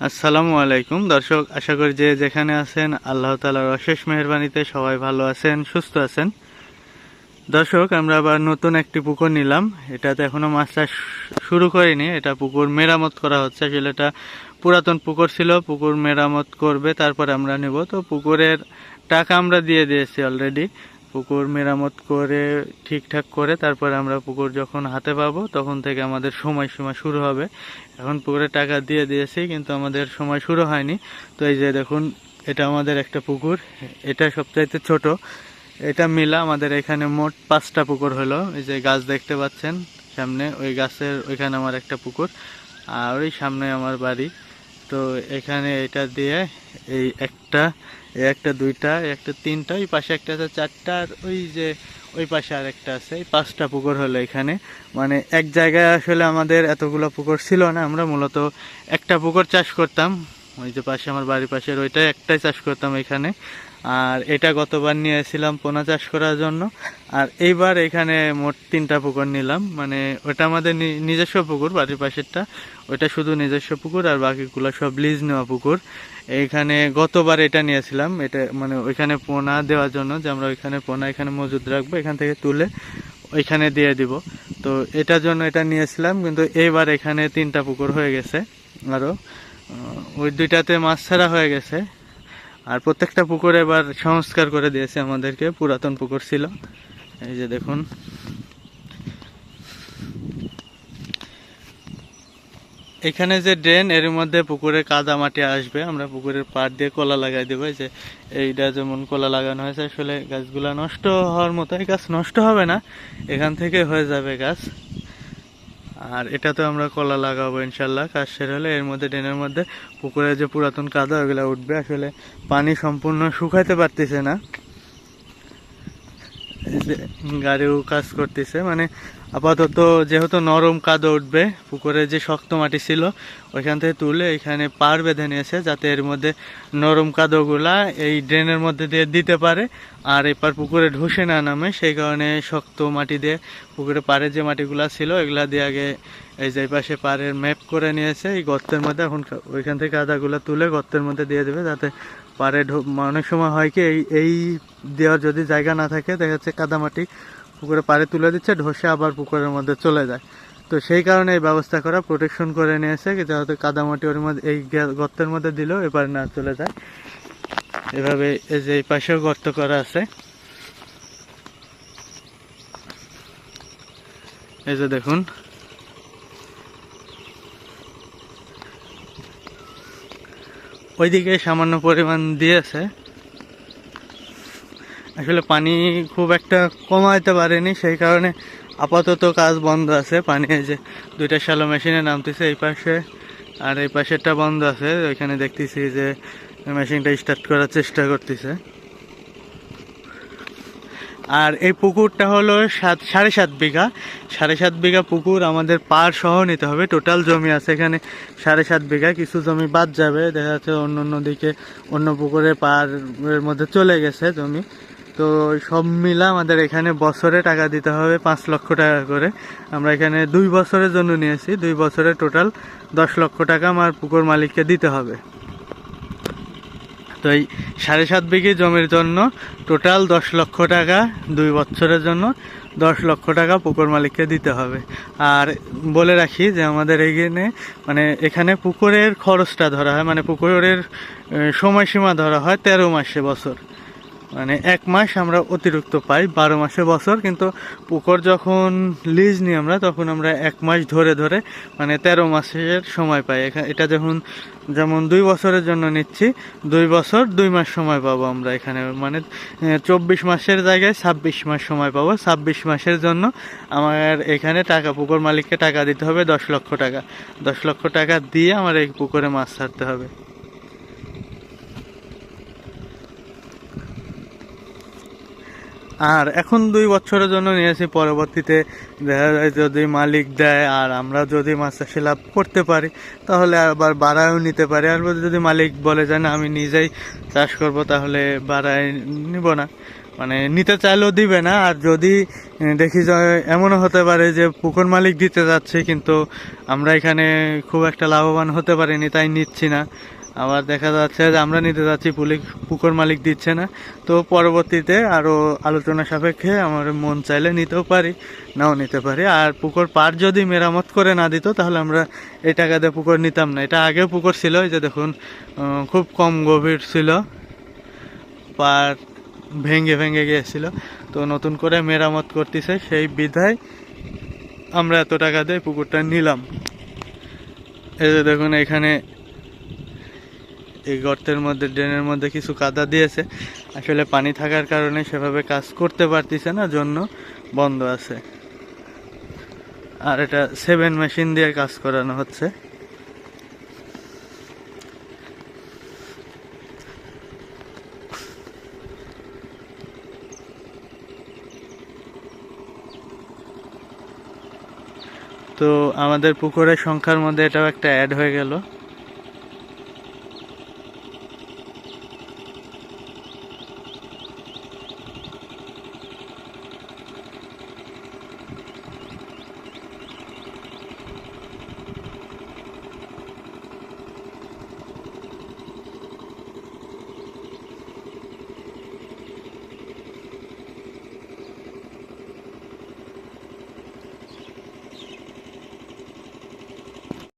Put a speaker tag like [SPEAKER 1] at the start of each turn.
[SPEAKER 1] আসসালামু আলাইকুম। দর্শক, আশা করি যে যেখানে আছেন, আল্লাহ তালার অশেষ মেহরবানিতে সবাই ভালো আছেন, সুস্থ আছেন। দর্শক, আমরা আবার নতুন একটি পুকুর নিলাম। এটাতে এখনও মাছ চাষ শুরু করিনি। এটা পুকুর মেরামত করা হচ্ছে। আসলে এটা পুরাতন পুকুর ছিল। পুকুর মেরামত করবে, তারপরে আমরা নেব। তো পুকুরের টাকা আমরা দিয়ে দিয়েছি অলরেডি পুকুর মেরামত করে ঠিকঠাক করে তারপরে আমরা পুকুর যখন হাতে পাবো, তখন থেকে আমাদের সময়সীমা শুরু হবে। এখন পুকুরে টাকা দিয়ে দিয়েছি, কিন্তু আমাদের সময় শুরু হয়নি। তো এই যে দেখুন, এটা আমাদের একটা পুকুর। এটা সবচাইতে ছোট। এটা মিলা আমাদের এখানে মোট পাঁচটা পুকুর হলো। এই যে গাছ দেখতে পাচ্ছেন সামনে, ওই গাছের ওইখানে আমার একটা পুকুর। আর ওই সামনে আমার বাড়ি। তো এখানে এটা দিয়ে এই একটা একটা দুইটা একটা তিনটা ওই পাশে একটা আছে চারটা, আর ওই যে ওই পাশে আর একটা আছে, এই পাঁচটা পুকুর হলো এখানে। মানে এক জায়গায় আসলে আমাদের এতগুলো পুকুর ছিল না, আমরা মূলত একটা পুকুর চাষ করতাম। ওই যে পাশে আমার বাড়ির পাশের ওইটাই একটাই চাষ করতাম এখানে। আর এটা গতবার নিয়ে এসেছিলাম পোনা চাষ করার জন্য। আর এইবার এখানে মোট তিনটা পুকুর নিলাম। মানে ওটা আমাদের নিজস্ব পুকুর, বাড়ির পাশেরটা। ওইটা শুধু নিজস্ব পুকুর আর বাকিগুলো সব লিজ নেওয়া পুকুর। এইখানে গতবার এটা নিয়েছিলাম। এটা মানে ওইখানে পোনা দেওয়ার জন্য যে আমরা ওইখানে পোনা এখানে মজুদ রাখব, এখান থেকে তুলে ওইখানে দিয়ে দিব। তো এটার জন্য এটা নিয়েছিলাম, কিন্তু এইবার এখানে তিনটা পুকুর হয়ে গেছে। আরও ওই দুইটাতে মাছ ছাড়া হয়ে গেছে। আর প্রত্যেকটা পুকুরে এবার সংস্কার করে দিয়েছে আমাদেরকে, পুরাতন পুকুর ছিল। এই যে দেখুন। এখানে যে ড্রেন, এর মধ্যে পুকুরে কাদা মাটি আসবে। আমরা পুকুরের পাড় দিয়ে কলা লাগাই দেবো। যে এইটা যেমন কলা লাগানো হয়েছে, আসলে গাছগুলা নষ্ট হওয়ার মতো এই গাছ নষ্ট হবে না, এখান থেকে হয়ে যাবে গাছ। আর এটাতে আমরা কলা লাগাবো ইনশাল্লাহ, কাজ সেরে হলে এর মধ্যে ড্রেনের মধ্যে পুকুরে যে পুরাতন কাদা, ওগুলো উঠবে। আসলে পানি সম্পূর্ণ শুকাইতে পারতেছে না। গাড়িও কাজ করতেছে। মানে আপাতত যেহেতু নরম কাদা উঠবে, পুকুরে যে শক্ত মাটি ছিল, ওইখান থেকে তুলে এখানে পার বেঁধে নিয়েছে যাতে এর মধ্যে নরম কাদোগুলা এই ড্রেনের মধ্যে দিয়ে দিতে পারে। আর এপার পুকুরে ঢুসে না নামে, সেই কারণে শক্ত মাটি দিয়ে পুকুরে পাড়ে যে মাটিগুলা ছিল, এগুলা দিয়ে আগে এই যে পাশে পাড়ের ম্যাপ করে নিয়েছে। এই গর্তের মধ্যে এখন ওইখান থেকে কাদাগুলো তুলে গর্তের মধ্যে দিয়ে দেবে যাতে ঢো- অনেক সময় হয় কি, এই এই দেওয়ার যদি জায়গা না থাকে, দেখা যাচ্ছে কাদা মাটি পুকুরে পাড়ে তুলে দিচ্ছে, ঢসে আবার পুকুরের মধ্যে চলে যায়। তো সেই কারণে এই ব্যবস্থা করা প্রোটেকশন করে নিয়েছে যাতে কাদামাটি ওর মধ্যে, এই গর্তের মধ্যে দিলেও এপারে না চলে যায়। এভাবে এই যে এই পাশেও গর্ত করা আছে। এই যে দেখুন ওইদিকে সামান্য পরিমাণ দিয়েছে। আসলে পানি খুব একটা কমাইতে পারেনি, সেই কারণে আপাতত কাজ বন্ধ আছে। পানি যে দুইটা শ্যালো মেশিনে নামতেছে এই পাশে, আর এই পাশেরটা বন্ধ আছে। ওইখানে দেখতেছি যে মেশিনটা স্টার্ট করার চেষ্টা করতেছে। আর এই পুকুরটা হলো সাত, সাড়ে সাত বিঘা। সাড়ে সাত বিঘা পুকুর আমাদের পার সহ নিতে হবে। টোটাল জমি আছে এখানে সাড়ে সাত বিঘা। কিছু জমি বাদ যাবে। দেখা যাচ্ছে অন্য অন্য দিকে অন্য পুকুরে পাড়ের মধ্যে চলে গেছে জমি। তো সব মিলা আমাদের এখানে বছরে টাকা দিতে হবে পাঁচ লক্ষ টাকা করে। আমরা এখানে দুই বছরের জন্য নিয়েছি। দুই বছরে টোটাল দশ লক্ষ টাকা আমার পুকুর মালিককে দিতে হবে। তো এই সাড়ে সাত বিঘে জমির জন্য টোটাল দশ লক্ষ টাকা দুই বছরের জন্য দশ লক্ষ টাকা পুকুর মালিককে দিতে হবে। আর বলে রাখি যে আমাদের এখানে মানে এখানে পুকুরের খরচটা ধরা হয় মানে পুকুরের সময়সীমা ধরা হয় তেরো মাসে বছর। মানে এক মাস আমরা অতিরিক্ত পাই, বারো মাসে বছর, কিন্তু পুকুর যখন লিজ নিই আমরা, তখন আমরা এক মাস ধরে ধরে মানে তেরো মাসের সময় পাই। এটা যখন, যেমন দুই বছরের জন্য নিচ্ছি, দুই বছর, দুই মাস সময় পাবো আমরা এখানে। মানে চব্বিশ মাসের জায়গায় ছাব্বিশ মাস সময় পাবো। ছাব্বিশ মাসের জন্য আমার এখানে টাকা, পুকুর মালিককে টাকা দিতে হবে দশ লক্ষ টাকা। দশ লক্ষ টাকা দিয়ে আমার এই পুকুরে মাছ ছাড়তে হবে। আর এখন দুই বছরের জন্য নিয়েছি পরবর্তীতে দেখা যায় যদি মালিক দেয় আর আমরা যদি মাছ চাষে লাভ করতে পারি, তাহলে আবার বাড়ায়ও নিতে পারি। আর যদি মালিক বলে যে, না, আমি নিজেই চাষ করব, তাহলে বাড়ায় নিব না। মানে নিতে চাইলেও দিবে না। আর যদি দেখি যে এমনও হতে পারে যে পুকুর মালিক দিতে যাচ্ছে, কিন্তু আমরা এখানে খুব একটা লাভবান হতে পারিনি, তাই নিচ্ছি না। আবার দেখা যাচ্ছে যে আমরা নিতে যাচ্ছি পুলিশ পুকুর মালিক দিচ্ছে না। তো পরবর্তীতে আরও আলোচনা সাপেক্ষে আমার মন চাইলে নিতেও পারি, নাও নিতে পারি। আর পুকুর পার যদি মেরামত করে না দিত, তাহলে আমরা এই টাকা দিয়ে পুকুর নিতাম না। এটা আগে পুকুর ছিল, এই যে দেখুন খুব কম গভীর ছিল। পার ভেঙে ভেঙে গিয়েছিল। তো নতুন করে মেরামত করতেছে, সেই বিধায় আমরা এত টাকা দিয়ে পুকুরটা নিলাম। এই যে দেখুন, এখানে এই গর্তের মধ্যে, ড্রেনের মধ্যে কিছু কাদা দিয়েছে। আসলে পানি থাকার কারণে সেভাবে কাজ করতে পারতেছে না, জন্য বন্ধ আছে। আর এটা সেভেন মেশিন দিয়ে কাজ করানো হচ্ছে। তো আমাদের পুকুরের সংখ্যার মধ্যে এটাও একটা অ্যাড হয়ে গেল।